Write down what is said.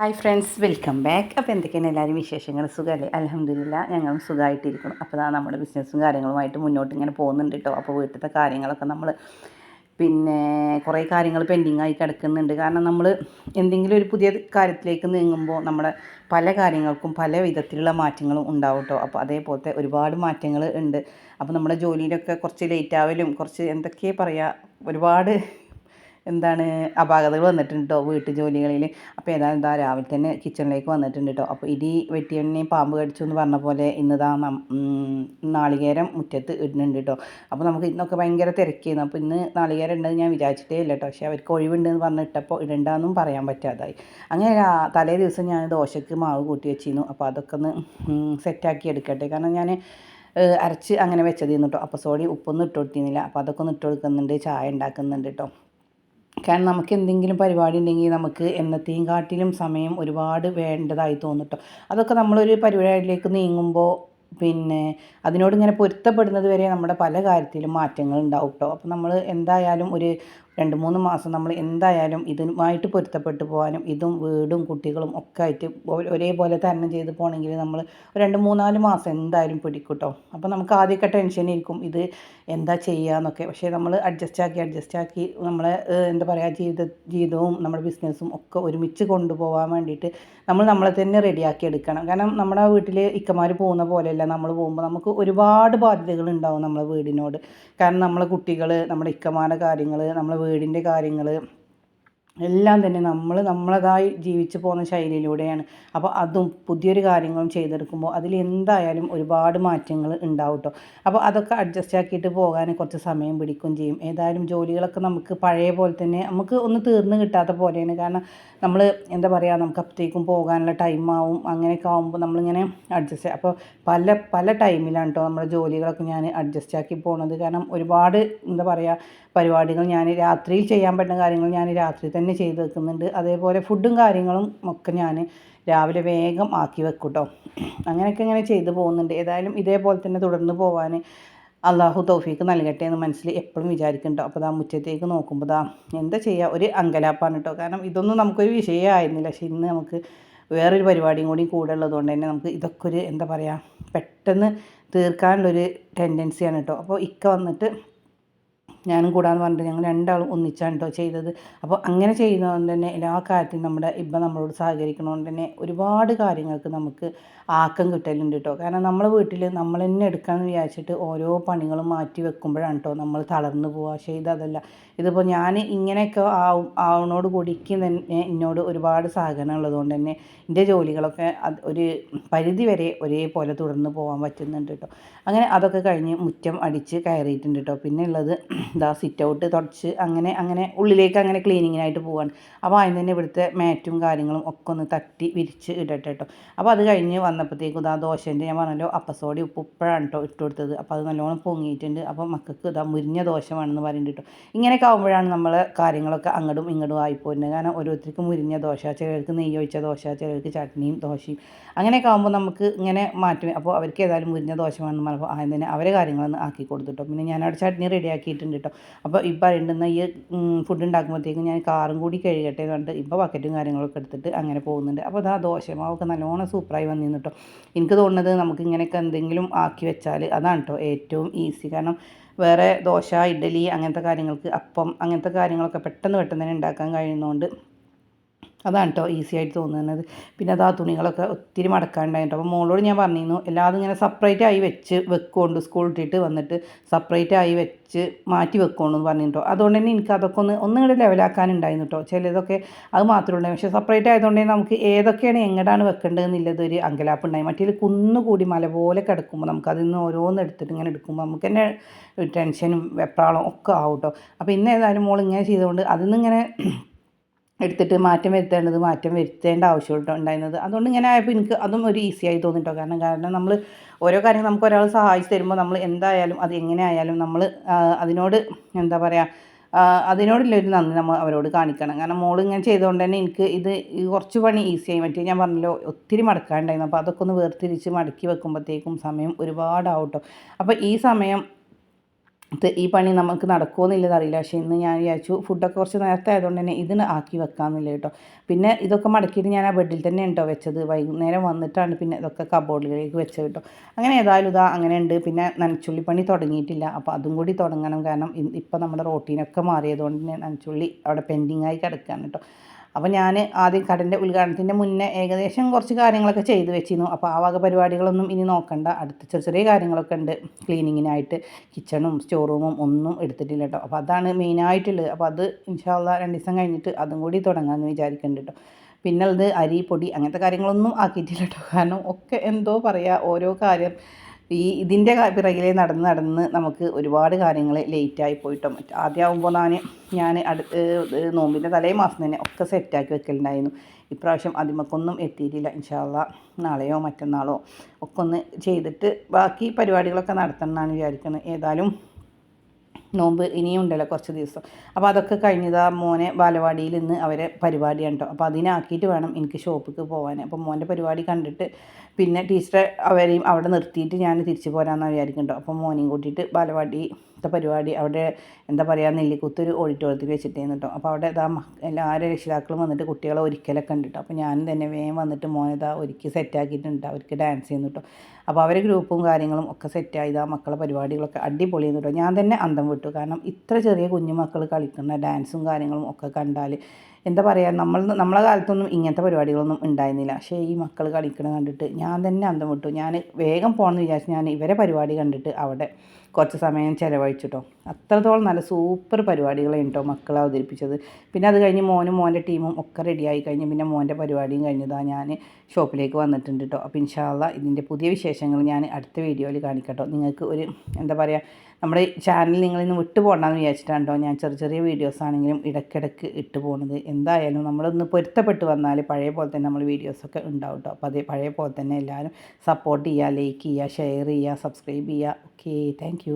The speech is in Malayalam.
ഹായ് ഫ്രണ്ട്സ് വെൽക്കം ബാക്ക് അപ്പോൾ എന്തൊക്കെയാണ് എല്ലാവരും വിശേഷങ്ങൾ? സുഖമല്ലേ അലഹമില്ല ഞങ്ങളും സുഖമായിട്ടിരിക്കണം അപ്പോൾ അതാ നമ്മുടെ ബിസിനസ്സും കാര്യങ്ങളുമായിട്ട് മുന്നോട്ട് ഇങ്ങനെ പോകുന്നുണ്ട് കേട്ടോ അപ്പോൾ വീട്ടിലത്തെ കാര്യങ്ങളൊക്കെ നമ്മൾ പിന്നെ കുറേ കാര്യങ്ങൾ പെൻഡിങ് ആയി കിടക്കുന്നുണ്ട്. കാരണം നമ്മൾ എന്തെങ്കിലും ഒരു പുതിയ കാര്യത്തിലേക്ക് നീങ്ങുമ്പോൾ നമ്മുടെ പല കാര്യങ്ങൾക്കും പല വിധത്തിലുള്ള മാറ്റങ്ങളും ഉണ്ടാവും കേട്ടോ അപ്പോൾ അതേപോലത്തെ ഒരുപാട് മാറ്റങ്ങൾ ഉണ്ട്. അപ്പോൾ നമ്മുടെ ജോലിയിലൊക്കെ കുറച്ച് ലേറ്റ് ആവലും കുറച്ച് എന്തൊക്കെയാണ് പറയുക ഒരുപാട് എന്താണ് അപാകതകൾ വന്നിട്ടുണ്ട് കേട്ടോ വീട്ടു ജോലികളിൽ അപ്പോൾ ഏതായാലും എന്താ രാവിലെ തന്നെ കിച്ചണിലേക്ക് വന്നിട്ടുണ്ട് കേട്ടോ അപ്പോൾ ഇടി വെട്ടിയെണ്ണയും പാമ്പ് കടിച്ചു എന്ന് പറഞ്ഞ പോലെ ഇന്നതാ നാളികേരം മുറ്റത്ത് ഇടുന്നുണ്ട് കേട്ടോ അപ്പോൾ നമുക്ക് ഇന്നൊക്കെ ഭയങ്കര തിരക്കിയിരുന്നു അപ്പോൾ ഇന്ന് നാളികേരം ഉണ്ടെന്ന് ഞാൻ വിചാരിച്ചിട്ടേ ഇല്ല കേട്ടോ പക്ഷേ അവർക്ക് ഒഴിവുണ്ടെന്ന് പറഞ്ഞിട്ടപ്പോൾ ഇടണ്ടെന്നും പറയാൻ പറ്റാതായി. അങ്ങനെ തലേ ദിവസം ഞാൻ ദോശയ്ക്ക് മാവ് കൂട്ടി വെച്ചിരുന്നു. അപ്പോൾ അതൊക്കെ ഒന്ന് സെറ്റാക്കി എടുക്കട്ടെ. കാരണം ഞാൻ അരച്ച് അങ്ങനെ വെച്ചതിരുന്നു കേട്ടോ അപ്പോൾ സോറി ഉപ്പൊന്നും ഇട്ട് കൊടുത്തിരുന്നില്ല. അപ്പോൾ അതൊക്കെ ഒന്ന് ഇട്ട് കൊടുക്കുന്നുണ്ട് ചായ ഉണ്ടാക്കുന്നുണ്ട് കേട്ടോ കാരണം നമുക്ക് എന്തെങ്കിലും പരിപാടി ഉണ്ടെങ്കിൽ നമുക്ക് എന്നത്തെയും കാട്ടിലും സമയം ഒരുപാട് വേണ്ടതായി തോന്നും അതൊക്കെ നമ്മളൊരു പരിപാടിയിലേക്ക് നീങ്ങുമ്പോൾ പിന്നെ അതിനോട് ഇങ്ങനെ പൊരുത്തപ്പെടുന്നത് വരെ നമ്മുടെ പല കാര്യത്തിലും മാറ്റങ്ങൾ ഉണ്ടാവും കേട്ടോ അപ്പോൾ നമ്മൾ എന്തായാലും ഒരു രണ്ട് മൂന്ന് മാസം നമ്മൾ എന്തായാലും ഇതുമായിട്ട് പൊരുത്തപ്പെട്ട് പോകാനും ഇതും വീടും കുട്ടികളും ഒക്കെ ആയിട്ട് ഒരേപോലെ തരണം ചെയ്ത് പോകണമെങ്കിൽ നമ്മൾ രണ്ട് മൂന്നാൽ മാസം എന്തായാലും പിടിക്കൂട്ടോ. കേട്ടോ അപ്പോൾ നമുക്ക് ആദ്യമൊക്കെ ടെൻഷൻ ഇരിക്കും ഇത് എന്താ ചെയ്യുകയെന്നൊക്കെ പക്ഷേ നമ്മൾ അഡ്ജസ്റ്റ് ആക്കി അഡ്ജസ്റ്റ് ആക്കി നമ്മളെ എന്താ പറയുക ജീവിത ജീവിതവും നമ്മുടെ ബിസിനസ്സും ഒക്കെ ഒരുമിച്ച് കൊണ്ടുപോകാൻ വേണ്ടിയിട്ട് നമ്മൾ നമ്മളെ തന്നെ റെഡിയാക്കി എടുക്കണം. കാരണം നമ്മുടെ വീട്ടിൽ ഇക്കമാർ പോകുന്ന പോലെയല്ല നമ്മൾ പോകുമ്പോൾ നമുക്ക് ഒരുപാട് ബാധ്യതകൾ ഉണ്ടാവും നമ്മളെ വീടിനോട്. കാരണം നമ്മളെ കുട്ടികൾ നമ്മുടെ ഇക്കമാരുടെ കാര്യങ്ങൾ നമ്മളെ വീടിന്റെ കാര്യങ്ങൾ എല്ലാം തന്നെ നമ്മൾ നമ്മളതായി ജീവിച്ചു പോകുന്ന ശൈലിയിലൂടെയാണ്. അപ്പോൾ അതും പുതിയൊരു കാര്യങ്ങളും ചെയ്തെടുക്കുമ്പോൾ അതിൽ എന്തായാലും ഒരുപാട് മാറ്റങ്ങൾ ഉണ്ടാവും കേട്ടോ അപ്പോൾ അതൊക്കെ അഡ്ജസ്റ്റ് ആക്കിയിട്ട് പോകാൻ കുറച്ച് സമയം പിടിക്കുകയും ചെയ്യും. ഏതായാലും ജോലികളൊക്കെ നമുക്ക് പഴയ പോലെ തന്നെ നമുക്ക് ഒന്ന് തീർന്നു കിട്ടാത്ത പോലെയാണ്. കാരണം നമ്മൾ എന്താ പറയുക നമുക്ക് അപ്പോഴത്തേക്കും പോകാനുള്ള ടൈമാവും അങ്ങനെയൊക്കെ ആകുമ്പോൾ നമ്മളിങ്ങനെ അഡ്ജസ്റ്റ് അപ്പോൾ പല പല ടൈമിലാണ് കേട്ടോ നമ്മുടെ ജോലികളൊക്കെ ഞാൻ അഡ്ജസ്റ്റ് ആക്കി പോകുന്നത് കാരണം ഒരുപാട് എന്താ പറയുക പരിപാടികൾ ഞാൻ രാത്രിയിൽ ചെയ്യാൻ പറ്റുന്ന കാര്യങ്ങൾ ഞാൻ രാത്രി തന്നെ ചെയ്ത് വെക്കുന്നുണ്ട്. അതേപോലെ ഫുഡും കാര്യങ്ങളും ഒക്കെ ഞാൻ രാവിലെ വേഗം ആക്കി വെക്കും കേട്ടോ അങ്ങനെയൊക്കെ ഇങ്ങനെ ചെയ്തു പോകുന്നുണ്ട്. ഏതായാലും ഇതേപോലെ തന്നെ തുടർന്ന് പോകാൻ അള്ളാഹു തൗഫീക്ക് നൽകട്ടെ എന്ന് മനസ്സിൽ എപ്പോഴും വിചാരിക്കുന്നുണ്ടോ. അപ്പോൾ ദാ മുറ്റത്തേക്ക് നോക്കുമ്പോൾ ദാ എന്താ ചെയ്യുക ഒരു അങ്കലാപ്പാണ് കേട്ടോ കാരണം ഇതൊന്നും നമുക്കൊരു വിഷയമായിരുന്നില്ല. പക്ഷെ ഇന്ന് നമുക്ക് വേറൊരു പരിപാടിയും കൂടി കൂടെ ഉള്ളതുകൊണ്ട് തന്നെ നമുക്ക് ഇതൊക്കെ ഒരു എന്താ പറയുക പെട്ടെന്ന് തീർക്കാനുള്ളൊരു ടെൻഡൻസിയാണ് കേട്ടോ അപ്പോൾ ഇക്ക വന്നിട്ട് ഞാനും കൂടാന്ന് പറഞ്ഞിട്ട് ഞങ്ങൾ രണ്ടാളും ഒന്നിച്ചാണ് കേട്ടോ ചെയ്തത്. അപ്പോൾ അങ്ങനെ ചെയ്യുന്നതുകൊണ്ട് തന്നെ എല്ലാ കാര്യത്തിലും നമ്മുടെ ഇപ്പം നമ്മളോട് സഹകരിക്കണതുകൊണ്ട് തന്നെ ഒരുപാട് കാര്യങ്ങൾക്ക് നമുക്ക് ആക്കം കിട്ടലുണ്ട് കേട്ടോ കാരണം നമ്മളെ വീട്ടിൽ നമ്മൾ തന്നെ എടുക്കാമെന്ന് വിചാരിച്ചിട്ട് ഓരോ പണികളും മാറ്റി വെക്കുമ്പോഴാണ് കേട്ടോ നമ്മൾ തളർന്നു പോവുക. പക്ഷേ ഇതിപ്പോൾ ഞാൻ ഇങ്ങനെയൊക്കെ ആവും ആവണോട് കൂടി തന്നെ എന്നോട് ഒരുപാട് സഹകരണം ഉള്ളതുകൊണ്ട് തന്നെ എന്റെ ജോലികളൊക്കെ അത് ഒരു പരിധി വരെ ഒരേപോലെ തുടർന്ന് പോകാൻ പറ്റുന്നുണ്ട് കേട്ടോ അങ്ങനെ അതൊക്കെ കഴിഞ്ഞ് മുറ്റം അടിച്ച് കയറിയിട്ടുണ്ട് കേട്ടോ പിന്നെ ഉള്ളത് ഇതാ സിറ്റ് ഔട്ട് തുടച്ച് അങ്ങനെ അങ്ങനെ ഉള്ളിലേക്ക് അങ്ങനെ ക്ലീനിങ്ങിനായിട്ട് പോവാണ്. അപ്പോൾ അതിന് തന്നെ ഇവിടുത്തെ മാറ്റും കാര്യങ്ങളും ഒക്കെ ഒന്ന് തട്ടി വിരിച്ച് ഇടട്ടെ കേട്ടോ അപ്പോൾ അത് കഴിഞ്ഞ് വന്നപ്പോഴത്തേക്കും ഇതാ ദോശേന്റെ ഞാൻ പറഞ്ഞല്ലോ അപ്പസോടി ഉപ്പ് ഇപ്പോഴാണ് കേട്ടോ ഇട്ട് കൊടുത്തത്. അപ്പോൾ അത് നല്ലോണം പൊങ്ങിയിട്ടുണ്ട്. അപ്പോൾ മക്കൾക്ക് ഇതാ മുരിഞ്ഞ ദോശമാണെന്ന് പറയുന്നുണ്ട് കേട്ടോ ഇങ്ങനെയൊക്കെ ആകുമ്പോഴാണ് നമ്മൾ കാര്യങ്ങളൊക്കെ അങ്ങോട്ടും ഇങ്ങോട്ടും ആയിപ്പോരുന്നത്. കാരണം ഓരോരുത്തർക്കും മുരിഞ്ഞ ദോശ ചിലർക്ക് നെയ്യ് ഒഴിച്ച ദോശ ചിലർക്ക് ചട്നിയും ദോശയും അങ്ങനെയൊക്കെ ആകുമ്പോൾ നമുക്ക് ഇങ്ങനെ മാറ്റും അപ്പോൾ അവർക്ക് ഏതായാലും മുരിഞ്ഞ ദോശ വേണമെന്ന് പറഞ്ഞപ്പോൾ ആദ്യം തന്നെ അവരെ കാര്യങ്ങളൊന്ന് ആക്കി കൊടുത്തിട്ടോ പിന്നെ ഞാനവിടെ ചട്നി റെഡി ആക്കിയിട്ടുണ്ട് കേട്ടോ. അപ്പോൾ ഈ പറയുന്ന ഈ ഫുഡ് ഉണ്ടാക്കുമ്പോഴത്തേക്കും ഞാൻ കാറും കൂടി കഴുകട്ടെ എന്ന് പറഞ്ഞിട്ട് ഇപ്പോൾ ബക്കറ്റും കാര്യങ്ങളൊക്കെ എടുത്തിട്ട് അങ്ങനെ പോകുന്നുണ്ട്. അപ്പോൾ അതാ ദോശമാവൊക്കെ നല്ലോണം സൂപ്പറായി വന്നിരുന്നു കേട്ടോ. എനിക്ക് തോന്നുന്നത് നമുക്ക് ഇങ്ങനെയൊക്കെ എന്തെങ്കിലും ആക്കി വെച്ചാൽ അതാണ് കേട്ടോ ഏറ്റവും ഈസി കാരണം വേറെ ദോശ ഇഡ്ഡലി അങ്ങനത്തെ കാര്യങ്ങൾക്ക് അപ്പം അങ്ങനത്തെ കാര്യങ്ങളൊക്കെ പെട്ടെന്ന് പെട്ടെന്ന് തന്നെ ഉണ്ടാക്കാൻ കഴിയുന്നതുകൊണ്ട് അതാണ് കേട്ടോ ഈസി ആയിട്ട് തോന്നുന്നത്. പിന്നെ അത് ആ തുണികളൊക്കെ ഒത്തിരി മടക്കാണ്ടായിട്ടോ. അപ്പോൾ മോളോട് ഞാൻ പറഞ്ഞിരുന്നു എല്ലാതും ഇങ്ങനെ സെപ്പറേറ്റ് ആയി വെച്ച് വെക്കുകൊണ്ട് സ്കൂൾ ഇട്ടിട്ട് വന്നിട്ട് സെപ്പറേറ്റ് ആയി വെച്ച് മാറ്റി വെക്കുകൊണ്ട് എന്ന് പറഞ്ഞിട്ടോ. അതുകൊണ്ട് തന്നെ എനിക്ക് അതൊക്കെ ഒന്ന് ഒന്നും കൂടെ ലെവലാക്കാനുണ്ടായിരുന്നു കേട്ടോ ചിലതൊക്കെ അത് മാത്രമേ ഉണ്ടായി പക്ഷേ സെപ്പറേറ്റ് ആയതുകൊണ്ട് നമുക്ക് ഏതൊക്കെയാണ് എങ്ങടാണ് വെക്കേണ്ടതെന്നുള്ളത് ഒരു അങ്കലാപ്പ് ഉണ്ടായി. മറ്റേ കുന്നുകൂടി മല പോലെ കിടക്കുമ്പോൾ നമുക്ക് അതിൽ നിന്ന് ഓരോന്ന് എടുത്തിട്ട് ഇങ്ങനെ എടുക്കുമ്പോൾ നമുക്ക് തന്നെ ടെൻഷനും വെപ്രാളം ഒക്കെ ആവും കേട്ടോ അപ്പോൾ ഇന്ന് ഏതായാലും മോൾ ഇങ്ങനെ ചെയ്തുകൊണ്ട് അതിൽ നിന്ന് ഇങ്ങനെ എടുത്തിട്ട് മാറ്റം വരുത്തേണ്ടത് മാറ്റം വരുത്തേണ്ട ആവശ്യമുണ്ടോ ഉണ്ടായിരുന്നത്. അതുകൊണ്ട് ഇങ്ങനെ ആയപ്പോൾ എനിക്ക് അതും ഒരു ഈസി ആയി തോന്നിട്ടോ. കാരണം കാരണം നമ്മൾ ഓരോ കാര്യം നമുക്ക് ഒരാൾ സഹായിച്ച് തരുമ്പോൾ നമ്മൾ എന്തായാലും അത് എങ്ങനെ ആയാലും നമ്മൾ അതിനോട് എന്താ പറയുക അതിനോടുള്ള ഒരു നന്ദി നമ്മൾ അവരോട് കാണിക്കണം. കാരണം മോൾ ഇങ്ങനെ ചെയ്തുകൊണ്ട് തന്നെ എനിക്ക് ഇത് കുറച്ച് പണി ഈസിയായി മറ്റേ ഞാൻ പറഞ്ഞല്ലോ ഒത്തിരി മടക്കാനുണ്ടായിരുന്നു അപ്പോൾ അതൊക്കെ ഒന്ന് വേർതിരിച്ച് മടക്കി വെക്കുമ്പോഴത്തേക്കും സമയം ഒരുപാടാവും കേട്ടോ അപ്പോൾ ഈ സമയം ഈ പണി നമുക്ക് നടക്കുമോ അറിയില്ല. പക്ഷേ ഇന്ന് ഞാൻ വിചാരിച്ചു ഫുഡൊക്കെ കുറച്ച് നേരത്തെ ആയതുകൊണ്ട് തന്നെ ഇതിന് ആക്കി വെക്കാമെന്നില്ല കേട്ടോ. പിന്നെ ഇതൊക്കെ മടക്കിയിട്ട് ഞാൻ ആ ബെഡിൽ തന്നെ ഉണ്ടോ വെച്ചത്? വൈകുന്നേരം വന്നിട്ടാണ് പിന്നെ ഇതൊക്കെ കബോർഡിലേക്ക് വെച്ചത് കേട്ടോ. അങ്ങനെ ഏതായാലും ഇതാ അങ്ങനെ ഉണ്ട്. പിന്നെ നനച്ചുള്ളി പണി തുടങ്ങിയിട്ടില്ല. അപ്പോൾ അതും കൂടി തുടങ്ങണം. കാരണം ഇപ്പം നമ്മുടെ റോട്ടീനൊക്കെ മാറിയതുകൊണ്ട് തന്നെ നനച്ചുള്ളി അവിടെ പെൻഡിങ് ആയി കിടക്കുകയാണ് കേട്ടോ. അപ്പോൾ ഞാൻ ആദ്യം കടന്റെ ഉദ്ഘാടനത്തിന്റെ മുന്നേ ഏകദേശം കുറച്ച് കാര്യങ്ങളൊക്കെ ചെയ്ത് വെച്ചിരുന്നു. അപ്പോൾ ആ വക പരിപാടികളൊന്നും ഇനി നോക്കണ്ട. അടുത്ത ചെറിയ ചെറിയ കാര്യങ്ങളൊക്കെ ഉണ്ട്. ക്ലീനിങ്ങിനായിട്ട് കിച്ചണും സ്റ്റോർ റൂമും ഒന്നും എടുത്തിട്ടില്ല കേട്ടോ അപ്പോൾ അതാണ് മെയിനായിട്ടുള്ളത് അപ്പോൾ അത് ഇൻഷാല്ല രണ്ട് ദിവസം കഴിഞ്ഞിട്ട് അതും കൂടി തുടങ്ങാമെന്ന് വിചാരിക്കുന്നുണ്ട് കേട്ടോ പിന്നെ അത് അരി പൊടി അങ്ങനത്തെ കാര്യങ്ങളൊന്നും ആക്കിയിട്ടില്ല കേട്ടോ കാരണം ഒക്കെ എന്തോ പറയുക ഓരോ കാര്യം ഈ ഇതിന്റെ പിറകിലെ നടന്ന് നടന്ന് നമുക്ക് ഒരുപാട് കാര്യങ്ങൾ ലേറ്റായി പോയിട്ടോ. മറ്റും ആദ്യമാകുമ്പോൾ ഞാൻ ഞാൻ അടുത്ത് നോമ്പിന്റെ തലേ മാസം തന്നെ ഒക്കെ സെറ്റാക്കി വെക്കലുണ്ടായിരുന്നു. ഇപ്രാവശ്യം അതിമക്കൊന്നും എത്തിയിട്ടില്ല. ഇൻഷാല്ല നാളെയോ മറ്റന്നാളോ ഒക്കെ ഒന്ന് ചെയ്തിട്ട് ബാക്കി പരിപാടികളൊക്കെ നടത്തണം എന്നാണ് വിചാരിക്കുന്നത് ഏതായാലും നോമ്പ് ഇനിയും ഉണ്ടല്ലോ കുറച്ച് ദിവസം. അപ്പോൾ അതൊക്കെ കഴിഞ്ഞതാ മോനെ ബാലവാടിയിൽ നിന്ന് അവരെ പരിപാടിയാണ് കേട്ടോ അപ്പോൾ അതിനാക്കിയിട്ട് വേണം എനിക്ക് ഷോപ്പിക്ക് പോകാൻ അപ്പോൾ മോന്റെ പരിപാടി കണ്ടിട്ട് പിന്നെ ടീച്ചറെ അവരെയും അവിടെ നിർത്തിയിട്ട് ഞാൻ തിരിച്ചു പോരാമെന്ന് വിചാരിക്കുന്നുണ്ടോ. അപ്പോൾ മോനെയും കൂട്ടിയിട്ട് ബാലവാടിത്തെ പരിപാടി അവിടെ എന്താ പറയുക നെല്ലിക്കുത്തൊരു ഓഡിറ്റോറിയത്തിൽ വെച്ചിട്ടേന്ന് കേട്ടോ അപ്പോൾ അവിടെ ഇതാ എല്ലാവരും രക്ഷിതാക്കളും വന്നിട്ട് കുട്ടികളെ ഒരിക്കലൊക്കെ ഉണ്ട് കേട്ടോ അപ്പോൾ ഞാനും തന്നെ വേഗം വന്നിട്ട് മോനെതാ ഒരുക്കി സെറ്റാക്കിയിട്ടുണ്ട് അവർക്ക് ഡാൻസ് ചെയ്യുന്നു കേട്ടോ അപ്പോൾ അവരെ ഗ്രൂപ്പും കാര്യങ്ങളും ഒക്കെ സെറ്റായി ഇതാ മക്കളെ പരിപാടികളൊക്കെ അടിപൊളിയെന്ന് കേട്ടോ ഞാൻ തന്നെ അന്തം വിട്ടു. കാരണം ഇത്ര ചെറിയ കുഞ്ഞു മക്കൾ കളിക്കുന്ന ഡാൻസും കാര്യങ്ങളും ഒക്കെ കണ്ടാൽ എന്താ പറയുക നമ്മൾ നമ്മളെ കാലത്തൊന്നും ഇങ്ങനത്തെ പരിപാടികളൊന്നും ഉണ്ടായിരുന്നില്ല. പക്ഷേ ഈ മക്കൾ കളിക്കണത് കണ്ടിട്ട് ഞാൻ തന്നെ അന്തം വിട്ടു. ഞാൻ വേഗം പോകണമെന്ന് വിചാരിച്ചു ഞാൻ ഇവരെ പരിപാടി കണ്ടിട്ട് അവിടെ കുറച്ച് സമയം ചിലവഴിച്ചിട്ടോ. അത്രത്തോളം നല്ല സൂപ്പർ പരിപാടികളാണ് കേട്ടോ മക്കളെ അവതരിപ്പിച്ചത്. പിന്നെ അത് കഴിഞ്ഞ് മോനും മോന്റെ ടീമും ഒക്കെ റെഡിയായി കഴിഞ്ഞ് പിന്നെ മോന്റെ പരിപാടിയും കഴിഞ്ഞതാണ് ഞാൻ ഷോപ്പിലേക്ക് വന്നിട്ടുണ്ട് കേട്ടോ അപ്പോൾ ഇൻഷാല്ല ഇതിന്റെ പുതിയ വിശേഷങ്ങൾ ഞാൻ അടുത്ത വീഡിയോയിൽ കാണിക്കട്ടോ. നിങ്ങൾക്ക് ഒരു എന്താ പറയുക നമ്മുടെ ചാനൽ നിങ്ങളിൽ നിന്ന് വിട്ടു പോകണ്ടെന്ന് വിചാരിച്ചിട്ടാണോ ഞാൻ ചെറിയ ചെറിയ വീഡിയോസ് ആണെങ്കിലും ഇടയ്ക്കിടയ്ക്ക് ഇട്ട് പോകുന്നത്. എന്തായാലും നമ്മളൊന്ന് പൊരുത്തപ്പെട്ട് വന്നാൽ പഴയ പോലെ തന്നെ നമ്മൾ വീഡിയോസൊക്കെ ഉണ്ടാവും കേട്ടോ അപ്പോൾ അതേ പഴയ പോലെ തന്നെ എല്ലാവരും സപ്പോർട്ട് ചെയ്യുക ലൈക്ക് ചെയ്യുക ഷെയർ ചെയ്യുക സബ്സ്ക്രൈബ് ചെയ്യുക ഓക്കെ താങ്ക്